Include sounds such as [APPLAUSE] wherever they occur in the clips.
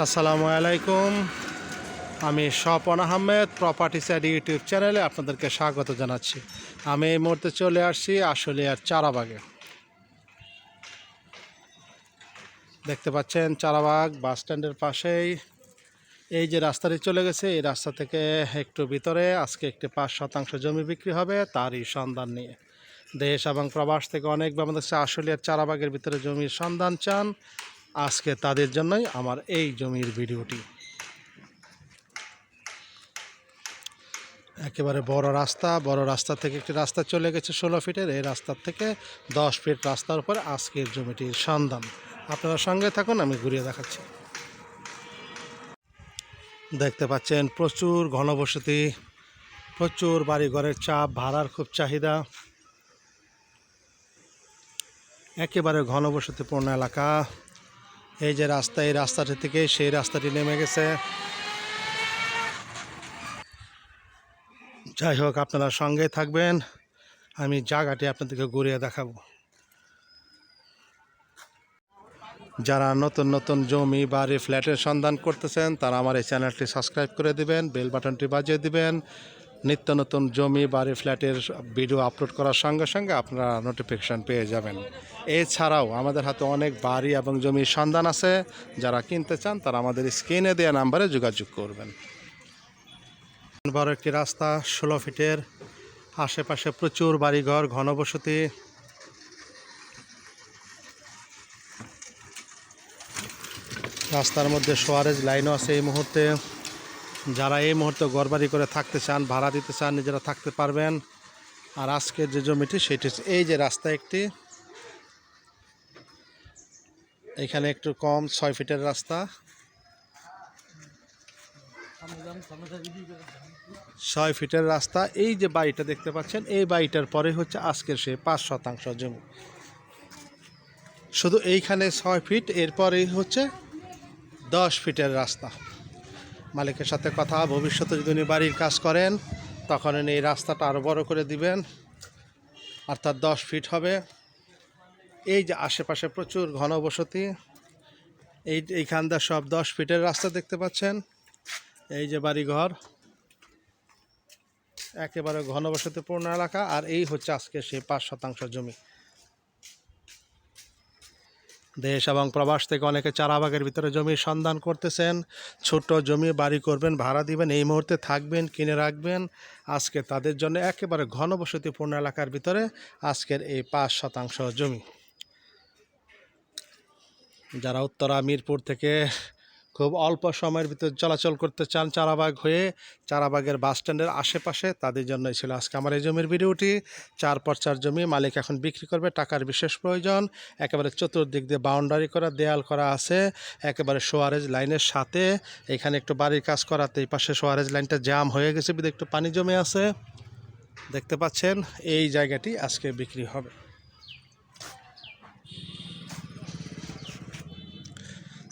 আসসালামু আলাইকুম। আমি Swapan Ahmed property side YouTube চ্যানেলে আপনাদেরকে স্বাগত জানাচ্ছি। আমি এই মুহূর্তে চলে আসছি আশুলিয়ার চারাবাগে। দেখতে পাচ্ছেন চারাবাগ বাস স্ট্যান্ডের পাশেই। এই যে রাস্তাটি চলে গেছে, এই রাস্তা থেকে একটু ভিতরে, আজকে একটি পাঁচ শতাংশ জমি বিক্রি হবে, তারই সন্ধান নিয়ে। দেশ এবং প্রবাস থেকে অনেক আমাদের আশুলিয়ার চারাবাগের ভিতরে জমির সন্ধান চান। আজকে তাদের জন্যই আমার এই জমির ভিডিওটি। একেবারে বড় রাস্তা বড় রাস্তা থেকে একটি রাস্তা চলে গেছে ষোলো ফিটের, এই রাস্তার থেকে দশ ফিট রাস্তার উপর আজকের জমিটির সন্ধান আপনারা সঙ্গে থাকুন, আমি ঘুরিয়ে দেখাচ্ছি। দেখতে পাচ্ছেন, প্রচুর ঘনবসতি, প্রচুর বাড়িঘরের চাপ, ভাড়ার খুব চাহিদা। একেবারে ঘনবসতিপূর্ণ এলাকা। এই যে রাস্তা, এই রাস্তাটি থেকে সেই রাস্তাটি নেমে গেছে। যাই হোক, আপনারা সঙ্গে থাকবেন। আমি জায়গাটি আপনাদেরকে ঘুরিয়ে দেখাবো। যারা নতুন নতুন জমি, বাড়ি, ফ্ল্যাটের সন্ধান করতেছেন, তারা আমার এই চ্যানেলটি সাবস্ক্রাইব করে দিবেন, বেল বাটনটি বাজিয়ে দিবেন। নিত্য নতুন জমি বাড়ি ফ্ল্যাটের ভিডিও আপলোড করার সঙ্গে সঙ্গে আপনারা নোটিফিকেশান পেয়ে যাবেন। এছাড়াও আমাদের হাতে অনেক বাড়ি এবং জমির সন্ধান আছে। যারা কিনতে চান তারা আমাদের স্ক্রিনে দেওয়া নাম্বারে যোগাযোগ করবেন। বড় একটি রাস্তা ষোলো ফিটের, আশেপাশে প্রচুর বাড়িঘর, ঘনবসতি। রাস্তার মধ্যে সোয়ারেজ লাইনও আছে এই মুহূর্তে। যারা এই মুহূর্তে ঘরবাড়ি করে থাকতে চান, ভাড়া দিতে চান, নিজেরা থাকতে পারবেন। আর আজকের যে জমিটি, সেটি এই যে রাস্তা একটি। এখানে একটু কম ছয় ফিটের রাস্তা। ছয় ফিটের রাস্তা। এই যে বাড়িটা দেখতে পাচ্ছেন, এই বাড়িটার পরে হচ্ছে আজকের সে পাঁচ শতাংশ জমি। শুধু এইখানে ছয় ফিট, এরপরেই হচ্ছে দশ ফিটের রাস্তা। মালিকের সাথে কথা, ভবিষ্যতে যদি উনি বাড়ির কাজ করেন, তখন উনি এই রাস্তাটা আরও বড় করে দিবেন অর্থাৎ দশ ফিট হবে। এই যে আশেপাশে প্রচুর ঘনবসতি, এই এইখানটা সব দশ ফিটের রাস্তা দেখতে পাচ্ছেন। এই যে বাড়িঘর, একেবারে ঘনবসতিপূর্ণ এলাকা, আর এই হচ্ছে আজকে সেই পাঁচ শতাংশ জমি। দেশ এবং প্রবাস থেকে অনেকে চারাবাগের ভিতরে জমির সন্ধান করতেছেন। ছোট জমি বাড়ি করবেন, ভাড়া দিবেন, এই মুহূর্তে থাকবেন, কিনে রাখবেন। আজকে তাদের জন্য একেবারে ঘনবসতিপূর্ণ এলাকার ভিতরে আজকের এই পাঁচ শতাংশ জমি। যারা উত্তরা, মিরপুর থেকে খুব অল্প সময়ের ভিতরে চলাচল করতে চান চারাবাগ হয়ে চারাবাগের বাস স্ট্যান্ডের আশেপাশে, তাদের জন্যই ছিল আজকে আমার এই জমির ভিডিওটি। চার পর চার জমি মালিক এখন বিক্রি করবে, টাকার বিশেষ প্রয়োজন। একেবারে চতুর্দিক দিয়ে বাউন্ডারি করা, দেয়াল করা আছে, একেবারে সোয়ারেজ লাইনের সাথে। এখানে একটু বাড়ির কাজ করাতে এই পাশে সোয়ারেজ লাইনটা জাম হয়ে গেছে বিধে একটু পানি জমে আছে। দেখতে পাচ্ছেন, এই জায়গাটি আজকে বিক্রি হবে।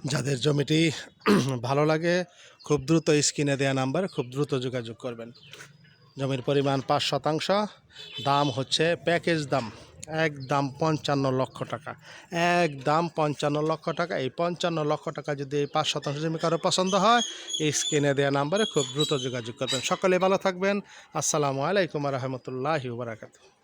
যাদের জমিটি [CLEARS THROAT] ভালো লাগে, খুব দ্রুত স্ক্রিনে দেওয়া নাম্বার, খুব দ্রুত যোগাযোগ করবেন। জমির পরিমাণ পাঁচ শতাংশ, দাম হচ্ছে প্যাকেজ দাম, এক দাম পঞ্চান্ন লক্ষ টাকা। এক দাম পঞ্চান্ন লক্ষ টাকা, এই পঞ্চান্ন লক্ষ টাকা যদি এই পাঁচ শতাংশ জমি কারও পছন্দ হয়, এই স্ক্রিনে দেওয়া নাম্বারে খুব দ্রুত যোগাযোগ করবেন। সকলে ভালো থাকবেন। আসসালামু আলাইকুম রহমতুল্লাহি বারাকাতু